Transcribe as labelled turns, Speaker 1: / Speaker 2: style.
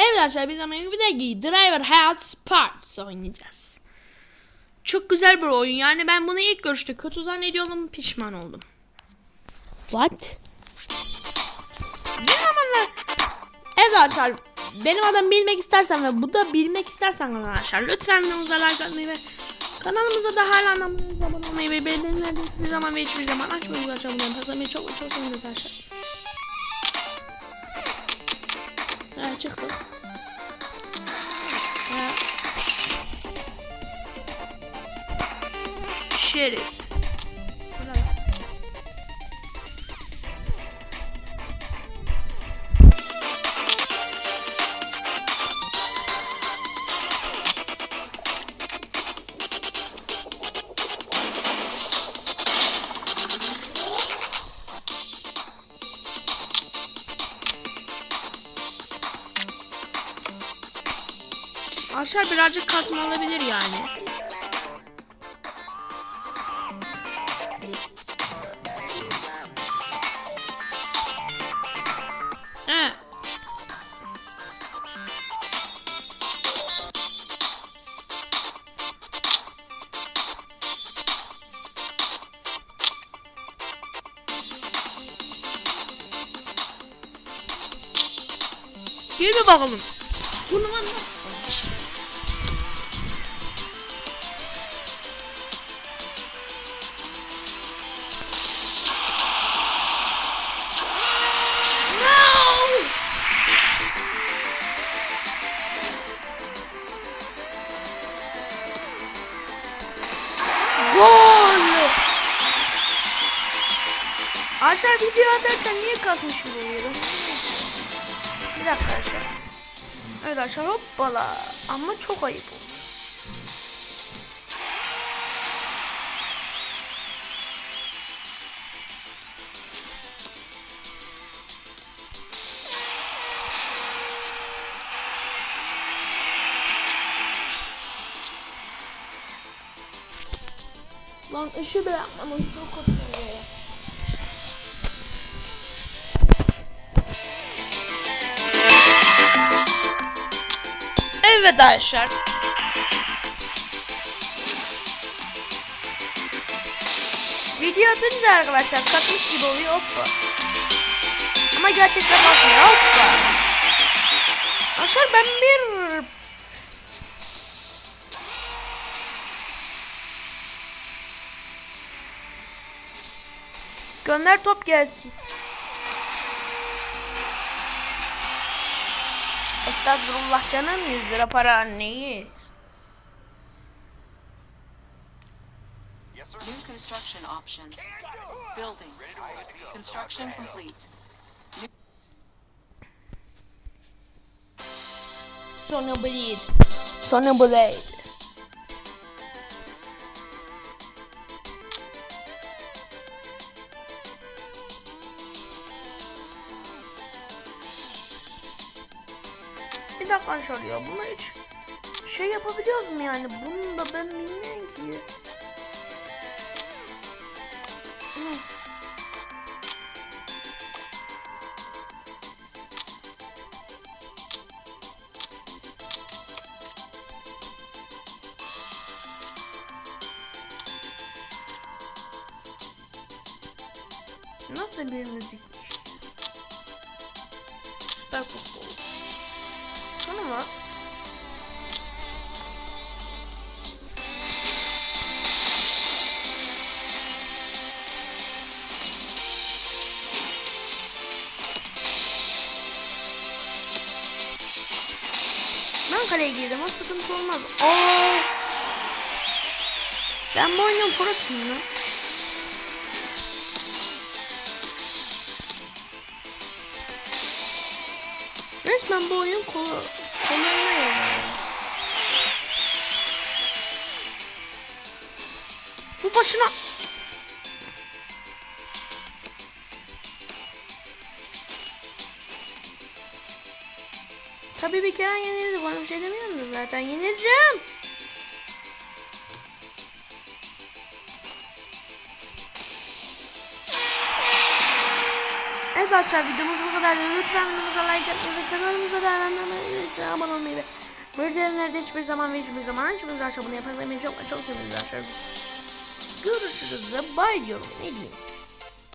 Speaker 1: Evet arkadaşlar biz ama bir de Driver Health Parts oynayacağız. Çok güzel bir oyun. Yani ben bunu ilk görüşte kötü zannediyordum pişman oldum. What? Bir zamanlar Evet arkadaşlar benim adam bilmek istersen ve bu da bilmek istersen arkadaşlar lütfen videomuza like atmayı ve kanalımıza da hala abone olmayı ve bildirimleri hiçbir zaman ve hiçbir zaman açmayı arkadaşlar bunları çok çok çok seviniriz arkadaşlar. Ha. Şerif. Aşağı birazcık kasma olabilir yani. Bir bakalım. Turnuva Gol! Aşağı video atarken niye kasmış gibi oluyorum? Bir dakika arkadaşlar. Evet arkadaşlar hoppala. Ama çok ayıp oldu. Lan ışığı da yapmamış çok oluyor ya. Evet arkadaşlar. Video atınca arkadaşlar kasmış gibi oluyor hoppa. Ama gerçekten bakmıyor hoppa. Arkadaşlar ben bir Gönder top gelsin. Estağfurullah canım 100 lira para neyi?
Speaker 2: New construction options. Building. Construction complete.
Speaker 1: Sonra Blade. Sonra Blade. Dakika ya buna hiç şey yapabiliyoruz mu yani? Bunu da ben bilmiyorum ki. Nasıl bir müzikmiş? Süper futbol. Mu? Ben kaleye girdim ama sıkıntı olmaz. Oo. Ben bu oyunun prosuyum lan. Resmen bu oyun kolu yani. Bu başına Tabii bir kere yenildi. Bana bir şey demiyorum da zaten yenileceğim. Arkadaşlar videomuz bu kadar. Lütfen videomuza like atmayı ve kanalımıza da abone olmayı ve bildirimlerde hiçbir zaman ve hiçbir zaman hiçbir zaman bunu yaparsanız çok çok seviniriz arkadaşlar. Görüşürüz ve bay diyorum. Ne diyeyim.